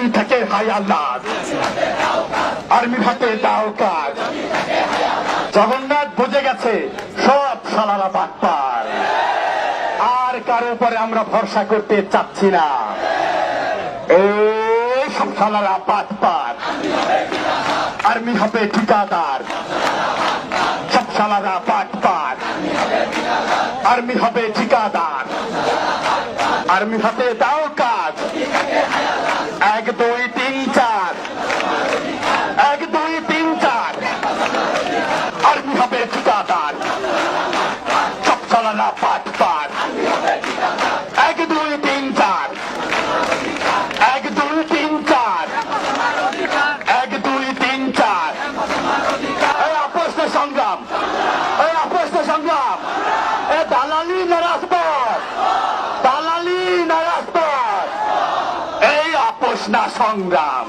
যদি থাকে হায়ালাত আর্মি ভাতে দাও কাজ। জগন্নাথ বুঝে গেছে, সব সালারা বাটপার আর কারও উপরে আমরা ভরসা করতে চাচ্ছি না। সব সালারা বাটপার আর্মি হবে ঠিকাদার। সব সালারা বাটপার আর্মি হবে ঠিকাদার। আর্মি হাতে দাও কাজ। এক, দুই, তিন, চার। এক, দুই, তিন, চার। আর্মি হবে ঠিকাদার। সব চালানা পাট পাট। এক, দুই, তিন, চার। এক, দুই, তিন, চার। এক, দুই, তিন, চার। এই আপোষ সংগ্রাম। এই আপোষ সংগ্রাম। এ দালালি নারাজপর দালালি নারাজপর এই আপোষ না সংগ্রাম।